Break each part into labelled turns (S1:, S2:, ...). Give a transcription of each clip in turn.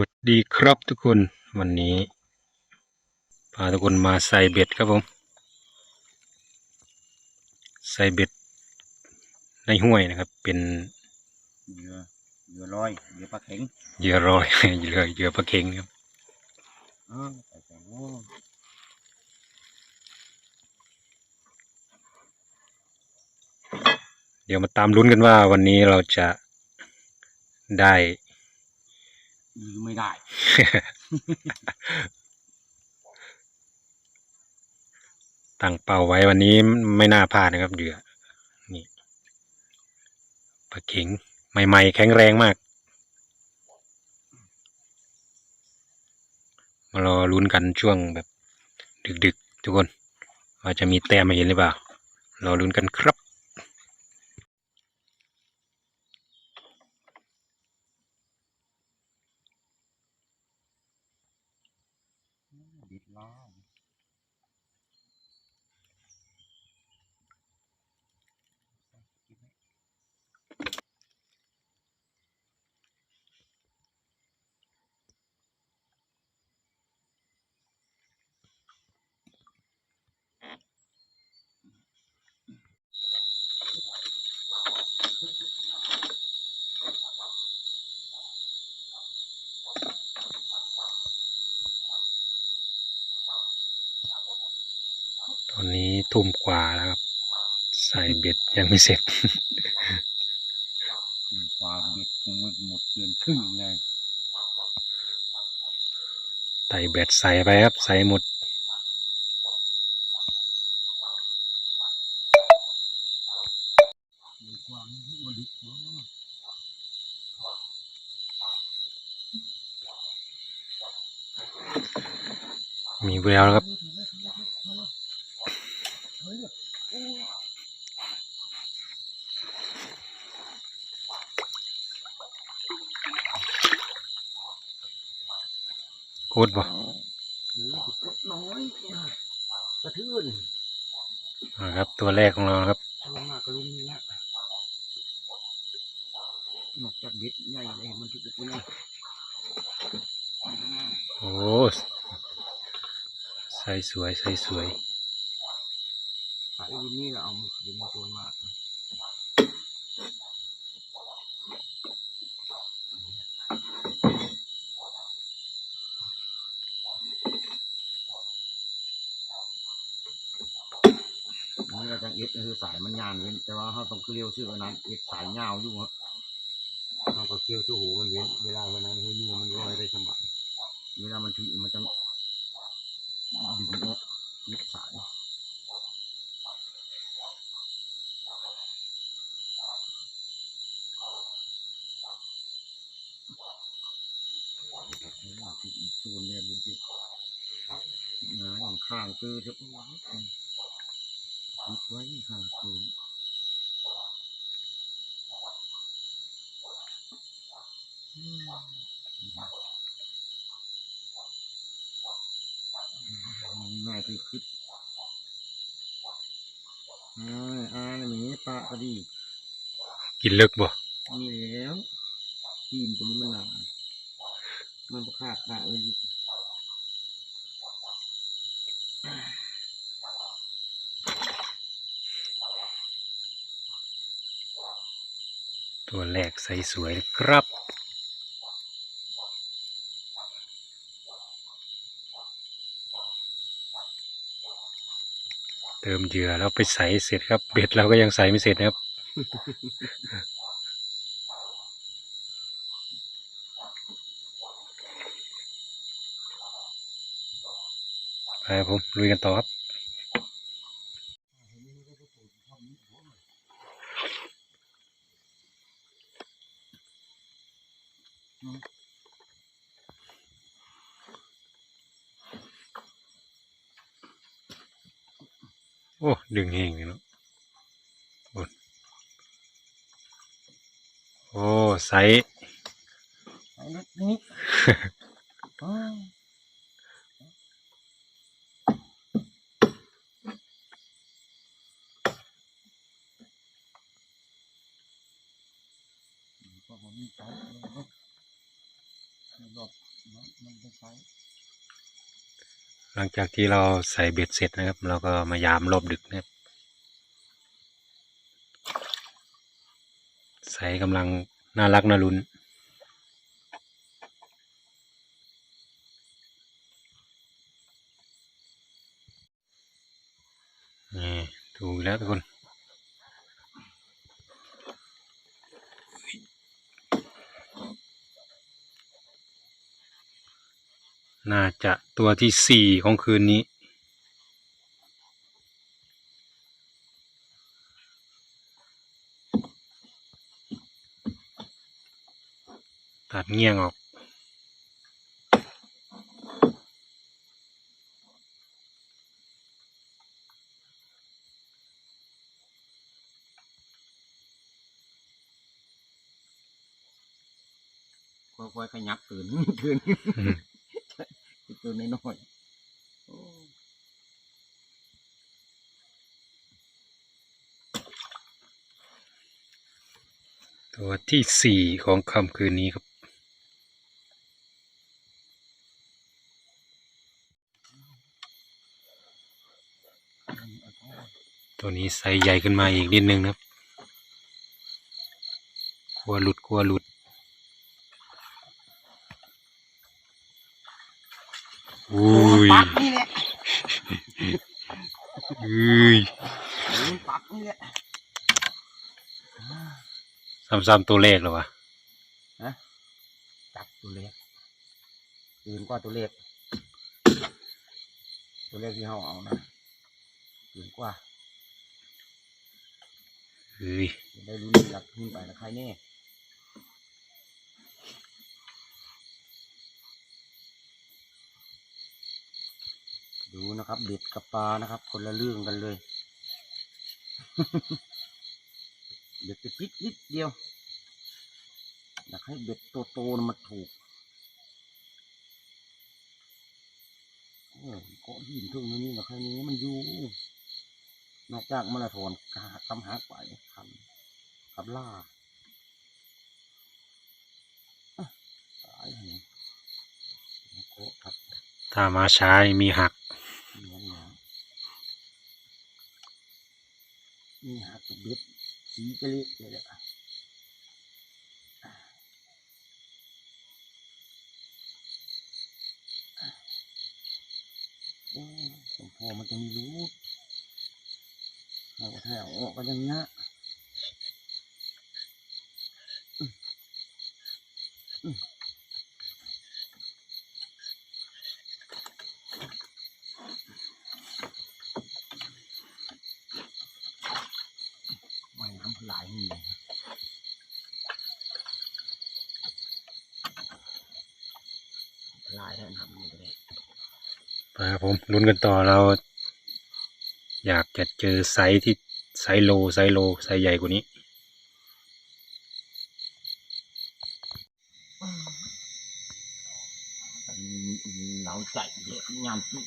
S1: วัสดีครับทุกคนวันนี้พาทุกคนมาใส่เบ็ดครับผมใส่เบ็ดในห้วยนะครับ เป็น
S2: เหยื่อเหยื่อลอยเหยื่อปลาเข็ง
S1: เหยื่อรอยเหยื่อเหยื่อปลาเค็งครับ
S2: อ๋อใส่ใส่โอ้
S1: เดี๋ยวมาตามลุ้นกันว่าวันนี้เราจะได้
S2: หรือไม่ได้
S1: ตั้งเป้าไว้วันนี้ไม่น่าพลาดนะครับเหยื่อนี่ปลาเข็งใหม่ ๆ แข็งแรงมาก มารอลุ้นกันช่วงแบบ ดึก ๆ ทุกคน ว่าจะมีแต้มมาเห็นหรือเปล่ารอลุ้นกันครับ
S2: อ
S1: นนี้ทุ่มกว่าแล้วครับ ใส่เบ็ดยังไม่เสร็จ
S2: ความบิดยังไม่หมดเกินครึ่งเลย
S1: ใส่เบ็ดใส่ไปครับ ใส่หมด
S2: มีความวัดิบเนาะ
S1: มีแววแล้วครับ โคตรบ่
S2: น้อยกระทือน
S1: นะครับ ตัวแรกของเราครับ
S2: ลงมากกระลุมนี่ละนอกจากบิดใหญ่เลยมันถึกไปเลย
S1: โอ้ใส่สวยใส่สวย
S2: สายวินนี่เราเอามือดึงมาโซนมาก จะเอ็ดคือสายมันยานเว้นแต่ว่าเขาต้องเกลียวชื่ออันนั้นเอ็ดสายยาวอยู่ฮะเขาก็เกลียวชื่อหูมันเว้นเวลาวันนั้นคือนี่มันลอยได้สบายเวลามันถือมันต้องดึงออกเอ็ดสายติดส่วนเนี่ยมันติดงาอย่างข้างคือจะ ติดไว้ข้างคือง่ายคือคิดอ่าอ่าอย่างนี้ปลาก็ดี
S1: กินเลิกบ่
S2: มีแล้วทีมตัวนี้มันหนามันประคาดปลาเลย
S1: ตัวแรกใสสวยครับ เติมเหยื่อแล้วไปใสเสร็จครับ เบ็ดเราก็ยังใสไม่เสร็จนะครับไปครับผมลุยกันต่อครับ ดึงเฮงเลยเนาะโอ้โอ้ไซส์
S2: นักนี้อ้าวก็ผมมีสายรอบมันจะใช้
S1: หลังจากที่เราใส่เบ็ดเสร็จนะครับ เราก็มายามรอบดึกนะครับ ใส่กำลังน่ารักน่าลุ้นนี่ถูกแล้วทุกคน น่าจะตัวที่สี่ของคืนนี้ ตัดเงี้ยงออก
S2: ค่อยๆขยับตื่นตื่น
S1: อืม
S2: ตื่นน้อยๆโอ้
S1: ตัวที่สี่ของค่ำคืนนี้ครับตัวนี้ไซส์ใหญ่ขึ้นมาอีกนิดนึงนะครับกลัวหลุดกลัวหลุด อุ้ย
S2: ปักนี่แหละ
S1: อุ้ย
S2: มันปักนี่แหละ
S1: ซ้ำๆตัวเลขเหรอวะ
S2: จับตัวเล็กตื่นกว่าตัวเล็กตัวเล็กที่เขาเอานะตื่นกว่า
S1: เฮ้ย
S2: จะได้รู้หลักขึ้นไปนะใครแน่ ดูนะครับเด็ดกับปลานะครับ คนละเรื่องกันเลยเด็ดไปจิดนิดเดียว อยากให้เบ็ดโตๆน่ะมันถูกกาะหินทึ่งนี่นะใครนี้มันอยู่นอกจากมาราธอนหาคำหาไปคำกับล่าตายหัวโกะครับ
S1: ถ้ามาช้ามีหัก
S2: เหนียวเหนียว นี่ฮะตุกเบ็ดสีกะเละเลยแหละโอ้สมพอมันจะมีรูปเอาแถวออกกันอยังเงี้ยอืมอืมว่ายน้ำหลายนี่เลยหลายแล้วน้ำนี่ก็ได้
S1: ไปครับ ผมลุ้นกันต่อเรา อยากจะเจอไซส์ที่ไซส์โลไซส์โลไซส์ใหญ่กว่านี้
S2: เหนาใจเลยยามนี้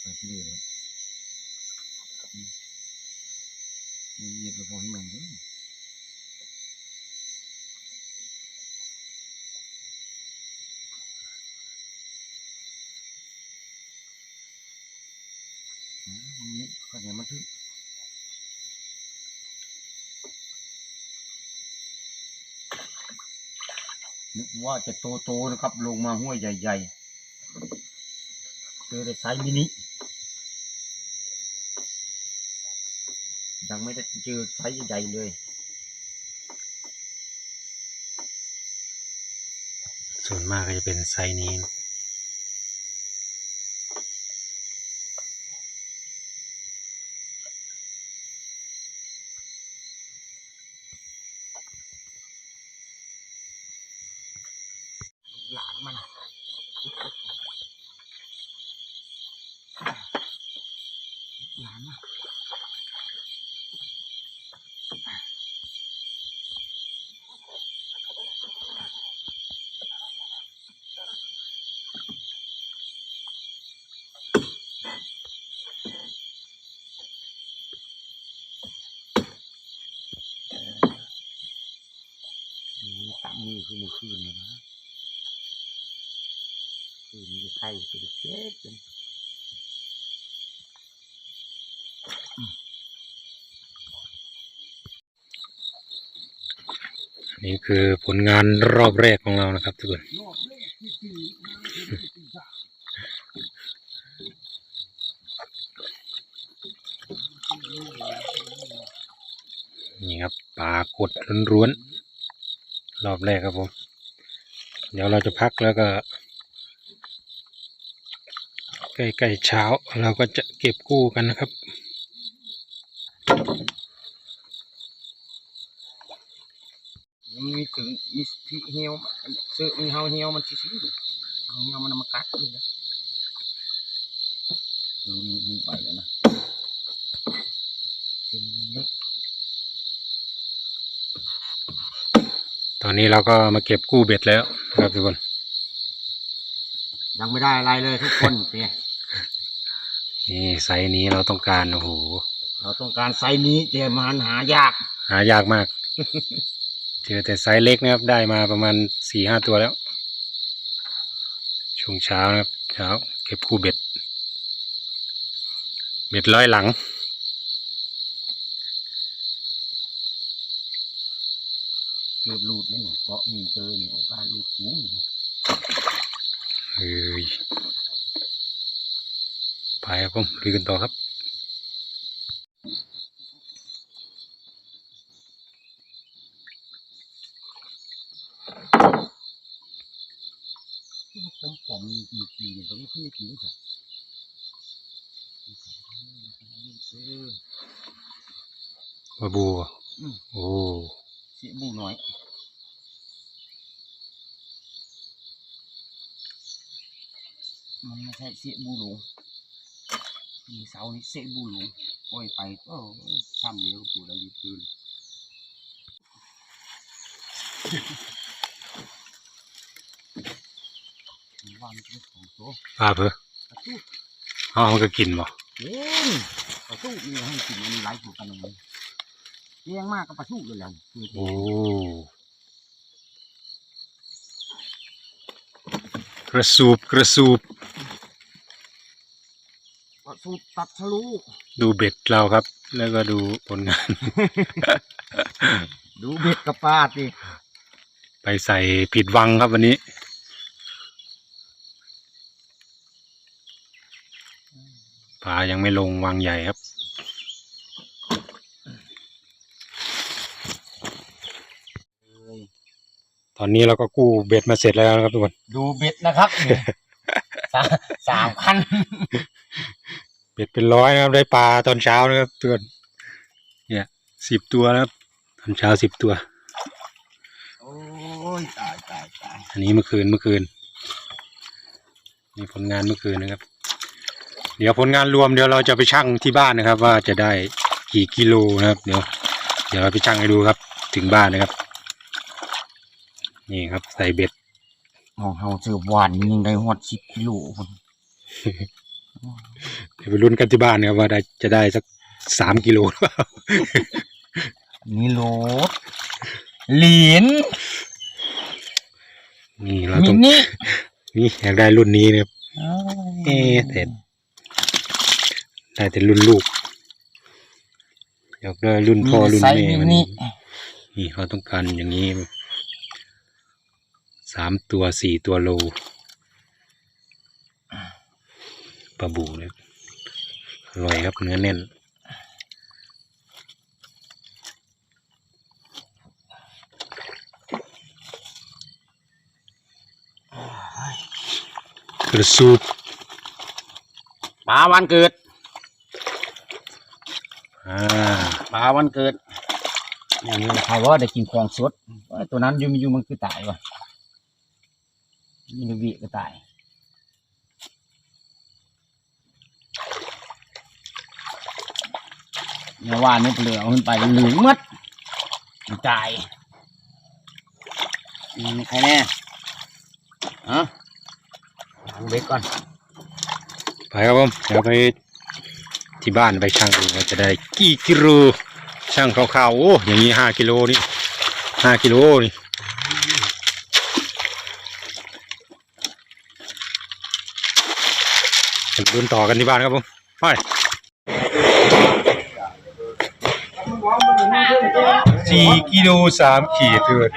S2: ไปที่นี่เลย นี่เหยียบไปพอให้มันดิอืมนี่ก็เดี๋ยมันถึงนึกว่าจะโตๆนะครับ ลงมาห้วยใหญ่ๆเจอแต่ไซส์มินิ ยังไม่ได้เจอไซส์ใหญ่เลย
S1: ส่วนมากก็จะเป็นไซส์นี้
S2: คือมือคืนนี่นะคืนนี้จะไข่จะเจ็บจน
S1: นี่คือผลงานรอบแรกของเรานะครับทุกคน
S2: นี่
S1: ครับปลากดร้วนๆ รอบแรกครับผม เดี๋ยวเราจะพักแล้วก็ ใกล้ๆเช้าเราก็จะเก็บกู้กันนะครับ
S2: มันมีถึงมีที่เหี่ยวซื้อมีเฮาเหี่ยวมันชิ้นเฮาเหี่ยวมันมากัดเลยนะดูนี่มีไปแล้วนะเส้นเล็ก
S1: ต อนนี้เราก็มาเก็บกู้เบ็ดแล้วนะครับทุกคน
S2: ยังไม่ได้อะไรเลยทุกคนเนี่ย
S1: นี่ไซส์นี้เราต้องการโอ้โห
S2: เราต้องการไซส์นี้แต่มันหายาก
S1: หายากมาก เจอแต่ไซส์เล็กนะครับ ได้มาประมาณสี่ห้าตัวแล้ว ช่วงเช้านะครับ เช้า เก็บกู้เบ็ด เบ็ดร้อยหลัง
S2: เกือบรูดนี่เกาะหินเจอนี่โอกาสรูดสูงนี่
S1: เฮ้ยไปครับผมลุยกันต่อครับ
S2: ผมผมมีกี่ปีเนี่ยตรงนี้ขึ้นไม่กี่จ้ะเออ
S1: บาบูอะ
S2: อืม
S1: โอ้
S2: เสียบูน้อยมันไม่ใช่เสียบูหลงมีเสานี่เสียบูหลงโอ้ยไปก็ซ้ำเดียวกับตัวเราดีคืนวันเป็นของตัว
S1: ปลาเพอก
S2: ระตู้
S1: อ๋อมันก็กินบ่
S2: เย็นกระตู้นี่ให้กินอันนี้ไร้ถูกกันเลย เลี้ยงมากก็กระตู้เลยแหละคือ
S1: โอ้กระสูบกระสูบ
S2: กระตู้ตัดทะลุ
S1: ดูเบ็ดเราครับ แล้วก็ดูผลงาน
S2: ดูเบ็ดกับปลาดิ
S1: ไปใส่ผิดวังครับวันนี้ ปลายังไม่ลงวังใหญ่ครับ ตอนนี้เราก็กู้เบ็ดมาเสร็จแล้วนะครับทุกคน
S2: ดูเบ็ดนะครับนี่สามสามพัน
S1: เบ็ดเป็นร้อยนะครับได้ปลาตอนเช้านะครับทุกคนเนี่ยสิบตัวนะครับตอนเช้าสิบตัว
S2: โอ้ยตายตายตาย
S1: อันนี้เมื่อคืนเมื่อคืนนี่ผลงานเมื่อคืนนะครับ เดี๋ยวผลงานรวมเดี๋ยวเราจะไปชั่งที่บ้านนะครับ ว่าจะได้กี่กิโลนะครับ เดี๋ยว เดี๋ยวเราไปชั่งให้ดูครับ ถึงบ้านนะครับ นี่ครับใส่เบ็ด
S2: มองเฮาเจอหวานยังได้หอดสิบกิโลคน
S1: เดี๋ยวไปลุ้นกันที่บ้านนะครับว่าได้จะได้สักสามกิโลหรือเปล่า
S2: นี่โหลดเหรียญ
S1: นี่เรา
S2: มิ
S1: ต้อง
S2: นิ
S1: นี่อยากได้รุ่นนี้นะครับเอ๊ะแต่ได้แต่รุ่นลูกอยากได้รุ่นพ่อรุ่น
S2: ไซส์
S1: แม่
S2: มิ
S1: มัน
S2: นิ
S1: นี่เขาต้องการอย่างนี้ สามตัวสี่ตัวโลปลาบูเนี่ยอร่อยครับเนื้อแน่น กระสูบ
S2: ปลาวันเกิด
S1: อ่า
S2: ปลาวันเกิดอย่างนี้ใครว่าได้กินของสดเอ้ยตัวนั้นอยูมีอยู่มันคือตายวะ มีนวิก็ตายเมื่อวานนี่เปลือกเอาขึ้นไปเหลืองหมัดมันตายมีใครแน่ฮะทางเบ็ดก่อน
S1: ไปครับผมเดี๋ยวไปที่บ้านไปชั่งดูว่าจะได้กี่กิโลช่างคร่าวๆโอ้อย่างนี้ห้ากิโลนี่ห้ากิโลนี่ ไปเดินต่อกันที่บ้านครับผมไปสี่กิโลสามขีดเถิด